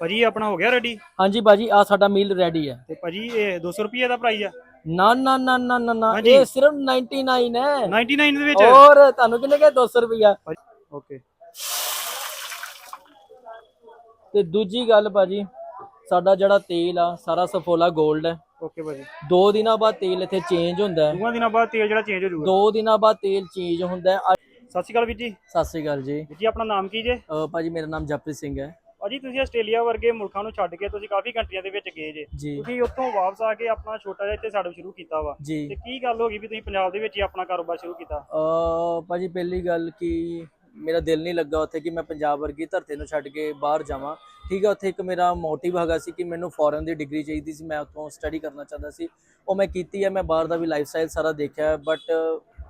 ਭਾਜੀ ਇਹ ਆਪਣਾ ਹੋ ਗਿਆ ਰੈਡੀ ਹਾਂਜੀ ਬਾਜੀ ਆ ਸਾਡਾ ਮੀਲ ਰੈਡੀ ਹੈ। ਤੇ ਭਾਜੀ ਇਹ 200 ਰੁਪਏ ਦਾ ਪ੍ਰਾਈਸ ਆ? ਨਾ ਨਾ ਨਾ ਨਾ ਨਾ ਨਾ ਹਾਂਜੀ। ਇਹ ਸਿਰਫ 99 ਹੈ। 99 ਦੇ ਵਿੱਚ? ਔਰ ਤੁਹਾਨੂੰ ਕਿੰਨੇ ਕਿਹਾ? 200 ਰੁਪਿਆ ਓਕੇ ਤੇ ਦੂਜੀ ਗੱਲ ਬਾਜੀ ਸਾਡਾ ਜਿਹੜਾ ਤੇਲ ਆ ਸਾਰਾ ਸਫੋਲਾ 골ਡ ਹੈ। ਓਕੇ ਭਾਜੀ। ਦੋ ਦਿਨਾਂ ਬਾਅਦ ਤੇਲ ਇੱਥੇ ਚੇਂਜ ਹੁੰਦਾ ਹੈ। ਦੋਵਾਂ ਦਿਨਾਂ ਬਾਅਦ ਤੇਲ ਜਿਹੜਾ ਚੇਂਜ ਹੋ ਜਾਊਗਾ। ਦੋ ਦਿਨਾਂ ਬਾਅਦ ਤੇਲ ਚੇਂਜ ਹੁੰਦਾ ਹੈ। ਅੱਜ- ਸਤਿ ਸ਼੍ਰੀ ਅਕਾਲ ਵੀਰ ਜੀ। ਸਤਿ ਸ੍ਰੀ ਅਕਾਲ ਜੀ। ਜੀ ਆਪਣਾ ਨਾਮ ਕੀ ਜੇ? ਅਹ ਭਾਜੀ ਮੇਰਾ ਨਾਮ ਜਪ੍ਰੀਤ ਸਿੰਘ ਹੈ। ਭਾਜੀ ਤੁਸੀਂ ਆਸਟ੍ਰੇਲੀਆ ਵਰਗੇ ਮੁਲਕਾਂ ਨੂੰ ਛੱਡ ਕੇ ਤੁਸੀਂ ਕਾਫੀ ਕੰਟਰੀਆਂ ਦੇ ਵਿੱਚ ਗਏ ਜੇ। ਤੁਸੀਂ ਉੱਥੋਂ ਵਾਪਸ ਆ ਕੇ ਆਪਣਾ ਛੋਟਾ ਜਿਹਾ ਇੱਥੇ ਸਾਡਾ ਸ਼ੁਰੂ ਕੀਤਾ ਵਾ। ਤੇ ਕੀ ਗੱਲ ਹੋ ਗਈ ਵੀ ਤੁਸੀਂ ਪੰਜਾਬ ਦੇ ਵਿੱਚ ਹੀ ਆਪਣਾ ਕਾਰੋਬਾਰ ਸ਼ੁਰੂ ਕੀਤਾ? ਅਹ ਭਾਜੀ ਪਹਿਲੀ ਗੱਲ ਕਿ ਮੇਰਾ ਦਿਲ ਨਹੀਂ ਲੱਗਾ ਉੱਥੇ ਕਿ ਮੈਂ ਪੰਜਾਬ ਵਰਗੀ ਧਰਤੀ ਨੂੰ ਛੱਡ ਕੇ ਬਾਹਰ ਜਾਵਾਂ। ਠੀਕ ਹੈ ਉੱਥੇ ਇੱਕ ਮੇਰਾ ਮੋਟਿਵ ਹੈਗਾ ਸੀ ਕਿ ਮੈਨੂੰ ਫੋਰਨ ਦੀ ਡਿਗਰੀ ਚਾਹੀਦੀ ਸੀ ਮੈਂ ਉੱਥੋਂ ਸਟੱਡੀ ਕਰਨਾ ਚਾਹੁੰਦਾ ਸੀ। ਉਹ ਮੈਂ ਕੀਤੀ ਹੈ ਮੈਂ ਬਾਹਰ ਦਾ ਵੀ ਲਾਈਫ ਸਟਾਈਲ ਸਾਰਾ ਦੇਖਿਆ ਬਟ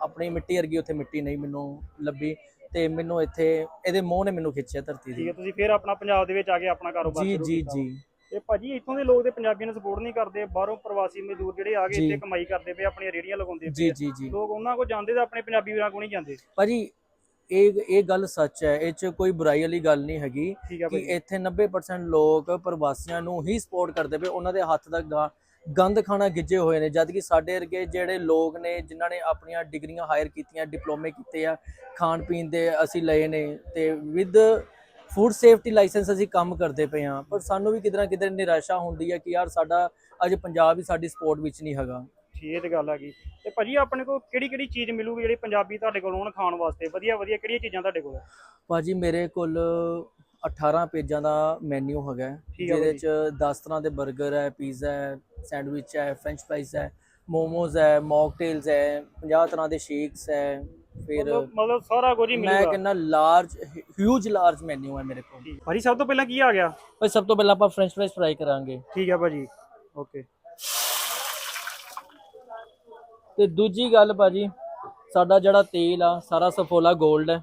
ਆਪਣੀ ਮਿੱਟੀ ਵਰਗੀ ਉੱਥੇ ਮਿੱਟੀ ਨਹੀਂ ਮੈਨੂੰ ਲੱਭੀ। ਤੇ ਮੈਨੂੰ ਇੱਥੇ ਇਹਦੇ ਮੋਹ ਨੇ ਮੈਨੂੰ ਖਿੱਚਿਆ ਧਰਤੀ ਠੀਕ ਹੈ ਦੀ। ਤੁਸੀਂ ਫਿਰ ਆਪਣਾ ਪੰਜਾਬ ਦੇ ਵਿੱਚ ਆ ਕੇ ਆਪਣਾ ਕਾਰੋਬਾਰ ਜੀ ਸ਼ੁਰੂ ਜੀ ਕੀਤਾ। ਜੀ। ਤੇ ਭਾਜੀ ਇੱਥੋਂ ਦੇ ਲੋਕ ਤੇ ਪੰਜਾਬੀਆਂ ਨੂੰ ਸਪੋਰਟ ਨਹੀਂ ਕਰਦੇ ਬਾਹਰੋਂ ਪ੍ਰਵਾਸੀ ਮਜ਼ਦੂਰ ਜਿਹੜੇ ਆ ਕੇ ਜੀ। ਇੱਥੇ ਕਮਾਈ ਕਰਦੇ ਪਏ ਆਪਣੀਆਂ ਰੇੜੀਆਂ ਲਗਾਉਂਦੇ ਜੀ ਪਏ ਜੀ ਜੀ। ਲੋਕ ਉਹਨਾਂ ਕੋਲ ਜਾਂਦੇ ਤਾਂ ਆਪਣੇ ਪੰਜਾਬੀ ਵੀਰਾਂ ਕੋਲ ਨਹੀਂ ਜਾਂਦੇ। ਭਾਜੀ ਇਹ ਇਹ ਗੱਲ ਸੱਚ ਹੈ ਇਹ ਚ ਕੋਈ ਬੁਰਾਈ ਵਾਲੀ ਗੱਲ ਨਹੀਂ ਹੈਗੀ ਠੀਕ ਹੈ ਕਿ ਭਾਜੀ। ਇੱਥੇ 90% ਲੋਕ ਪ੍ਰਵਾਸੀਆਂ ਨੂੰ ਹੀ ਸਪੋਰਟ ਕਰਦੇ ਪਏ ਉਹਨਾਂ ਦੇ ਹੱਥ ਦਾ ਗਾ- ਗੰਦ ਖਾਣਾ ਗਿੱਜੇ ਹੋਏ ਨੇ ਜਦ ਕਿ ਸਾਡੇ ਵਰਗੇ ਜਿਹੜੇ ਲੋਕ ਨੇ ਜਿਨ੍ਹਾਂ ਨੇ ਆਪਣੀਆਂ ਡਿਗਰੀਆਂ ਹਾਇਰ ਕੀਤੀਆਂ ਡਿਪਲੋਮੇ ਕੀਤੇ ਆ ਖਾਣ ਪੀਣ ਦੇ ਅਸੀਂ ਲਏ ਨੇ ਤੇ ਵਿਦ ਫੂਡ ਸੇਫਟੀ ਲਾਇਸੈਂਸ ਅਸੀਂ ਕੰਮ ਕਰਦੇ ਪਏ ਆ ਪਰ ਸਾਨੂੰ ਵੀ ਨਾ ਕਿਤੇ ਨਿਰਾਸ਼ਾ ਹੁੰਦੀ ਹੈ ਕਿ ਯਾਰ ਸਾਡਾ ਅੱਜ ਪੰਜਾਬ ਹੀ ਸਾਡੀ ਸਪੋਰਟ ਵਿੱਚ ਨਹੀਂ ਹੈਗਾ। ਠੀਕ ਇਹ ਤੇ ਗੱਲ ਹੈਗੀ। ਤੇ ਭਾਜੀ ਆਪਣੇ ਕੋਲ ਕਿਹੜੀ ਕਿਹੜੀ ਚੀਜ਼ ਮਿਲੂਗੀ ਜਿਹੜੀ ਪੰਜਾਬੀ ਤੁਹਾਡੇ ਕੋਲ ਆਉਣ ਖਾਣ ਵਾਸਤੇ? ਵਧੀਆ ਵਧੀਆ ਕਿਹੜੀਆਂ ਚੀਜ਼ਾਂ ਤੁਹਾਡੇ ਕੋਲ? ਭਾਜੀ ਮੇਰੇ ਕੋਲ 18 ਪੇਜਾਂ ਦਾ ਮੈਨੂ ਹੈਗਾ ਜਿਹਦੇ। ਚ 10 ਤਰ੍ਹਾਂ ਦੇ 버ਗਰ ਹੈ ਪੀਜ਼ਾ ਹੈ ਸੈਂਡਵਿਚ ਹੈ ਫ੍ਰੈਂਚ ਫ੍ਰਾਈਜ਼ ਹੈ ਮੋਮੋਜ਼ ਹੈ ਮੌਕਟੇਲਸ ਹੈ 50 ਤਰ੍ਹਾਂ ਦੇ ਸ਼ੇਕਸ ਹੈ ਫਿਰ ਮਤਲਬ ਸਾਰਾ ਕੁਝ ਹੀ ਮੈਂ ਮਿਲੂਗਾ ਕਹਿੰਦਾ ਲਾਰਜ ਹਿਊਜ ਲਾਰਜ ਮੈਨੂ ਹੈ ਮੇਰੇ ਕੋਲ। ਭਾਜੀ ਸਭ ਤੋਂ ਪਹਿਲਾਂ ਕੀ ਆ ਗਿਆ? ਪਰ ਸਭ ਤੋਂ ਪਹਿਲਾਂ ਆਪਾਂ ਫ੍ਰੈਂਚ ਫ੍ਰਾਈਜ਼ ਫਰਾਈ ਕਰਾਂਗੇ। ਠੀਕ ਹੈ ਭਾਜੀ। ਓਕੇ। ਤੇ ਦੂਜੀ ਗੱਲ ਭਾਜੀ ਸਾਡਾ ਜਿਹੜਾ ਤੇਲ ਆ ਸਾਰਾ ਸਫੋਲਾ 골ਡ ਹੈ।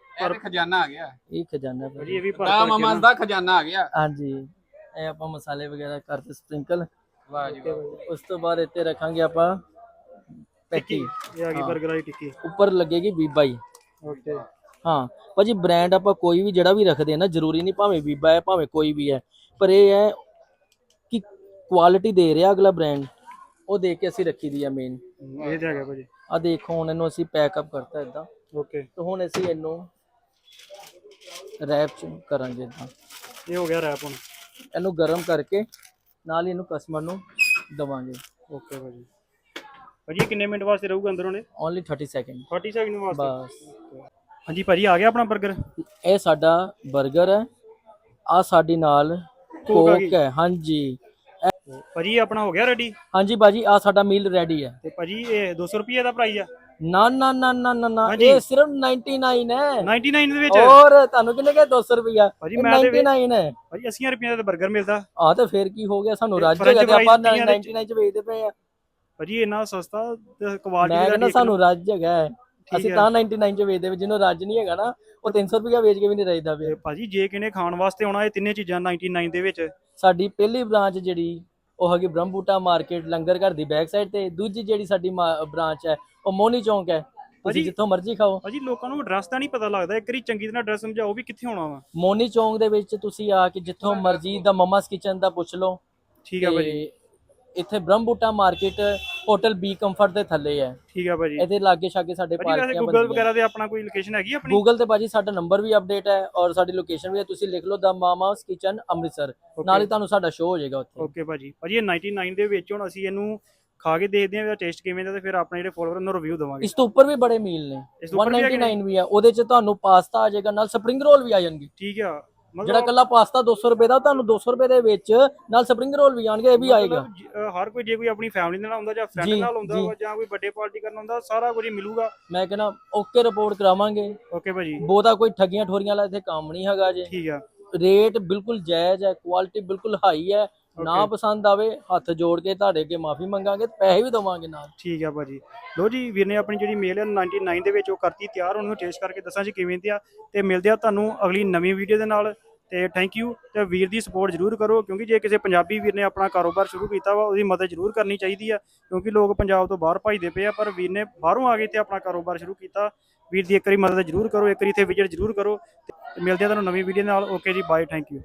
ਤੇ ਖਜ਼ਾਨਾ ਆ ਗਿਆ। ਇਹ ਖਜ਼ਾਨਾ ਭਾਜੀ। ਇਹ ਵੀ ਭਰ ਦਾ ਮਮਾ ਦਾ ਖਜ਼ਾਨਾ ਆ ਗਿਆ। ਹਾਂਜੀ ਇਹ ਆਪਾਂ ਮਸਾਲੇ ਵਗੈਰਾ ਕਰਤੇ ਸਪ੍ਰਿੰਕਲ। ਵਾਹ ਜੀ ਵਾਹ। ਉਸ ਤੋਂ ਬਾਅਦ ਇੱਥੇ ਰੱਖਾਂਗੇ ਆਪਾਂ ਪੈਟੀ। ਇਹ ਆ ਗਈ। 버ਗਰ ਵਾਲੀ ਟਿੱਕੀ। ਉੱਪਰ ਲੱਗੇਗੀ ਹੀ ਓਕੇ। ਹਾਂ ਭਾਜੀ ਬ੍ਰਾਂਡ ਆਪਾਂ ਕੋਈ ਵੀ ਜਿਹੜਾ ਵੀ ਰੱਖਦੇ ਆ ਨਾ ਜ਼ਰੂਰੀ ਨਹੀਂ ਭਾਵੇਂ ਵੀਬਾ ਹੈ ਭਾਵੇਂ ਕੋਈ ਵੀ ਹੈ। ਪਰ ਇਹ ਹੈ ਕਿ ਕੁਆਲਿਟੀ ਦੇ ਰਿਹਾ ਅਗਲਾ ਬ੍ਰਾਂਡ ਉਹ ਦੇਖ ਕੇ ਅਸੀਂ ਰੱਖੀ ਦੀ ਆ ਮੇਨ ਇਹ ਆ ਗਿਆ ਭਾਜੀ। ਆ ਦੇਖੋ ਹੁਣ ਇਹਨੂੰ ਅਸੀਂ ਪੈਕ ਅਪ ਕਰਤਾ ਇਦਾਂ ਓਕੇ। ਤੇ ਹੁਣ ਅਸੀਂ ਇਹਨੂੰ ਰੈਪ ਚ ਕਰਾਂਗੇ ਇਦਾਂ ਇਹ ਹੋ ਗਿਆ ਰੈਪ ਹੁਣ। ਇਹਨੂੰ ਗਰਮ ਕਰਕੇ ਨਾਲ ਹੀ ਇਹਨੂੰ ਕਸਟਮਰ ਨੂੰ ਦਵਾਂਗੇ। ਓਕੇ ਭਾਜੀ। ਭਾਜੀ ਇਹ ਕਿੰਨੇ ਮਿੰਟ ਵਾਸਤੇ ਰਹੂਗਾ ਅੰਦਰ ਉਹਨੇ ਓਨਲੀ 30 ਸੈਕਿੰਡ 30 ਸੈਕਿੰਡ ਵਾਸਤੇ? ਬਸ। ਹਾਂਜੀ ਭਾਜੀ ਆ ਗਿਆ ਆਪਣਾ 버ਗਰ ਇਹ ਸਾਡਾ 버ਗਰ ਹੈ। ਆ ਸਾਡੀ ਨਾਲ। ਕੋਕ ਹੈ ਹਾਂਜੀ। ਭਾਜੀ ਇਹ ਆਪਣਾ ਹੋ ਗਿਆ ਰੈਡੀ ਹਾਂਜੀ ਬਾਜੀ ਆ ਸਾਡਾ ਮੀਲ ਰੈਡੀ ਹੈ। ਤੇ ਭਾਜੀ ਇਹ 200 ਰੁਪਏ ਦਾ ਪ੍ਰਾਈਸ ਆ? ਨਾ ਨਾ ਨਾ ਨਾ ਨਾ ਨਾ ਹਾਂਜੀ। ਇਹ ਸਿਰਫ 99 ਹੈ। 99 ਦੇ ਵਿੱਚ? ਔਰ ਤੁਹਾਨੂੰ ਕਿੰਨੇ ਕਿਹਾ? 200 ਰੁਪਿਆ ਭਾਜੀ ਇਹ ਮੈਂ ਤੇ 99 ਹੈ। ਭਾਜੀ 80 ਰੁਪਏ ਦਾ 버ਗਰ ਮਿਲਦਾ। ਆ ਤਾਂ ਫੇਰ ਕੀ ਹੋ ਗਿਆ? ਸਾਨੂੰ ਤੇ ਰੱਜ French ਹੈਗਾ ਤੇ ਆਪਾਂ fries ਦੀਆਂ 99 ਚ ਵੇਚਦੇ ਪਏ ਆ। ਭਾਜੀ ਇੰਨਾ ਸਸਤਾ ਤੇ ਮੈਂ ਕੁਆਲਿਟੀ ਕਹਿੰਦਾ ਦਾ ਸਾਨੂੰ ਰੱਜ ਹੈਗਾ ਹੈ। ਅਸੀਂ। ਤਾਂ 99 ਚ ਵੇਚਦੇ ਵੀ ਜਿਹਨੂੰ ਰੱਜ ਨਹੀਂ ਹੈਗਾ ਨਾ ਉਹ 300 ਰੁਪਿਆ ਵੇਚ ਕੇ ਵੀ ਨਹੀਂ ਰਹਿਦਾ ਤੇ ਪਿਆ। ਭਾਜੀ ਜੇ ਕਿਨੇ ਖਾਣ ਵਾਸਤੇ ਆਉਣਾ ਇਹ ਤਿੰਨੇ ਚੀਜ਼ਾਂ 99 ਦੇ ਵਿੱਚ। ਸਾਡੀ ਪਹਿਲੀ ਬ੍ਰਾਂਚ ਜਿਹੜੀ ਉਹ ਹੈਗੀ ਬ੍ਰਹਮਬੂਟਾ ਮਾਰਕੀਟ ਲੰਗਰ ਘਰ ਦੀ ਬੈਕ ਸਾਈਡ ਤੇ ਦੂਜੀ ਜਿਹੜੀ ਸਾਡੀ ਬ੍ਰਾਂਚ ਹੈ ਉਹ ਮੋਨੀ ਚੌਂਕ ਹੈ। ਤੁਸੀਂ ਜਿੱਥੋਂ ਮਰਜ਼ੀ ਖਾਓ। ਭਾਜੀ ਲੋਕਾਂ ਨੂੰ ਐਡਰੈਸ ਤਾਂ ਨਹੀਂ ਪਤਾ ਲੱਗਦਾ। ਇੱਕ ਵਾਰੀ ਚੰਗੀ ਤਰ੍ਹਾਂ ਐਡਰੈਸ ਸਮਝਾਓ ਵੀ ਕਿੱਥੇ ਆਉਣਾ ਵਾ। ਮੋਨੀ ਚੌਂਕ ਦੇ ਵਿੱਚ ਤੁਸੀਂ ਆ ਕੇ ਜਿੱਥੋਂ ਮਰਜ਼ੀ ਦਾ ਮਮਸ ਕਿਚਨ ਦਾ ਪੁੱਛ ਲਓ। ਠੀਕ ਹੈ ਭਾਜੀ। ਇੱਥੇ Brahmbuta market hotel B comfort ਦੇ ਥੱਲੇ ਹੈ। ਠੀਕ ਹੈ ਭਾਜੀ। ਇਹਦੇ ਲਾਗੇ ਛਾਗੇ ਸਾਡੇ ਭਾਜੀ ਗੂਗਲ ਵਗੈਰਾ ਤੇ ਆਪਣਾ ਕੋਈ ਲੋਕੇਸ਼ਨ ਹੈਗੀ ਆਪਣੀ? ਗੂਗਲ ਤੇ ਭਾਜੀ ਸਾਡਾ ਨੰਬਰ ਵੀ ਅਪਡੇਟ ਹੈ ਔਰ ਸਾਡੀ ਲੋਕੇਸ਼ਨ ਵੀ ਹੈ। ਤੁਸੀਂ ਲਿਖ ਲਓ ਦਾ ਮਾਮਾਸ ਕਿਚਨ ਅੰਮ੍ਰਿਤਸਰ। ਨਾਲ ਹੀ ਤੁਹਾਨੂੰ ਸਾਡਾ ਸ਼ੋਅ ਹੋ ਜਾਏਗਾ ਉੱਥੇ। ਓਕੇ ਭਾਜੀ। ਭਾਜੀ ਇਹ 99 ਦੇ ਵਿੱਚ ਹੁਣ ਅਸੀਂ ਇਹਨੂੰ ਖਾ ਕੇ ਦੇਖਦੇ ਹਾਂ ਵੀ ਟੇਸਟ ਕਿਵੇਂ ਦਾ ਤੇ ਫਿਰ ਆਪਣੇ ਜਿਹੜੇ ਫੋਲੋਅਰ ਨੂੰ ਰਿਵਿਊ ਦਵਾਂਗੇ। ਇਸ ਤੋਂ ਉੱਪਰ ਵੀ ਬੜੇ ਮੀਲ ਨੇ। ਇਸ ਤੋਂ ਉੱਪਰ ਵੀ ਹੈਗੇ ਨੇ? 199 ਵੀ ਆ। ਉਹਦੇ ਚ ਤੁਹਾਨੂੰ ਪਾਸਤਾ ਆ ਜਾਏਗਾ ਨਾਲ ਸਪਰਿੰਗ ਰੋਲ ਵੀ ਆ ਜਾਣਗੇ। ਠੀਕ ਆ। ਜਿਹੜਾ ਕੱਲਾ ਪਾਸਤਾ 200 ਰੁਪਏ ਦਾ ਤੁਹਾਨੂੰ 200 ਰੁਪਏ ਦੇ ਵਿੱਚ ਨਾਲ ਸਪਰਿੰਗ ਰੋਲ ਵੀ ਆਣਗੇ ਇਹ ਵੀ ਆਏਗਾ। ਮਤਲਬ ਹਰ ਕੋਈ ਜੇ ਕੋਈ ਆਪਣੀ ਫੈਮਿਲੀ ਨਾਲ ਆਉਂਦਾ ਜਾਂ ਫਰੈਂਡ ਜੀ, ਨਾਲ ਆਉਂਦਾ ਜੀ। ਵਾ ਜਾਂ ਕੋਈ ਵੱਡੇ ਪਾਰਟੀ ਕਰਨ ਆਉਂਦਾ ਸਾਰਾ ਕੁਝ ਹੀ ਮਿਲੂਗਾ। ਮੈਂ ਕਹਿੰਦਾ ਓਕੇ ਰਿਪੋਰਟ ਕਰਾਵਾਂਗੇ। ਓਕੇ ਭਾਜੀ। ਬਹੁਤਾ ਕੋਈ ਠੱਗੀਆਂ ਠੋਰੀਆਂ ਵਾਲਾ ਇੱਥੇ ਕੰਮ ਨਹੀਂ ਹੈਗਾ ਜੇ ਠੀਕ ਆ। ਰੇਟ ਬਿਲਕੁਲ ਜਾਇਜ਼ ਹੈ ਕੁਆਲਿਟੀ ਬਿਲਕੁਲ ਹਾਈ ਹੈ। ਨਾ. ਪਸੰਦ ਆਵੇ ਹੱਥ ਜੋੜ ਕੇ ਤੁਹਾਡੇ ਅੱਗੇ ਮਾਫੀ ਮੰਗਾਂਗੇ ਤੇ ਪੈਸੇ ਵੀ ਦਵਾਂਗੇ ਨਾਲ। ਠੀਕ ਆ ਭਾਜੀ। ਲੋ ਜੀ ਵੀਰ ਨੇ ਆਪਣੀ ਜਿਹੜੀ ਮੇਲ ਹੈ 99 ਦੇ ਵਿੱਚ ਉਹ ਕਰਤੀ ਤਿਆਰ ਉਹਨੂੰ ਟੇਸਟ ਕਰਕੇ ਦੱਸਾਂ ਜੀ ਕਿਵੇਂ ਦੀ ਆ। ਤੇ ਮਿਲਦੇ ਆ ਤੁਹਾਨੂੰ ਅਗਲੀ ਨਵੀਂ ਵੀਡੀਓ ਦੇ ਨਾਲ। ਤੇ ਥੈਂਕ ਯੂ ਤੇ ਵੀਰ ਦੀ ਸਪੋਰਟ ਜ਼ਰੂਰ ਕਰੋ ਕਿਉਂਕਿ ਜੇ ਕਿਸੇ ਪੰਜਾਬੀ ਵੀਰ ਨੇ ਆਪਣਾ ਕਾਰੋਬਾਰ ਸ਼ੁਰੂ ਕੀਤਾ ਵਾ ਉਹਦੀ ਮਦਦ ਜ਼ਰੂਰ ਕਰਨੀ ਚਾਹੀਦੀ ਆ ਕਿਉਂਕਿ ਲੋਕ ਪੰਜਾਬ ਤੋਂ ਬਾਹਰ ਭਜਦੇ ਪਏ ਆ ਪਰ ਵੀਰ ਨੇ ਬਾਹਰੋਂ ਆ ਕੇ ਤੇ ਆਪਣਾ ਕਾਰੋਬਾਰ ਸ਼ੁਰੂ ਕੀਤਾ। ਵੀਰ ਦੀ ਇੱਕ ਵਾਰੀ ਮਦਦ ਜ਼ਰੂਰ ਕਰੋ ਇੱਕ ਵਾਰੀ ਇੱਥੇ ਵਿਜ਼ਿਟ ਜ਼ਰੂਰ ਕਰੋ। ਤੇ ਮਿਲਦੇ ਆ ਤੁਹਾਨੂੰ ਨਵੀਂ ਵੀਡੀਓ ਨਾਲ। ਓਕੇ ਜੀ ਬਾਏ ਥੈਂਕ ਯੂ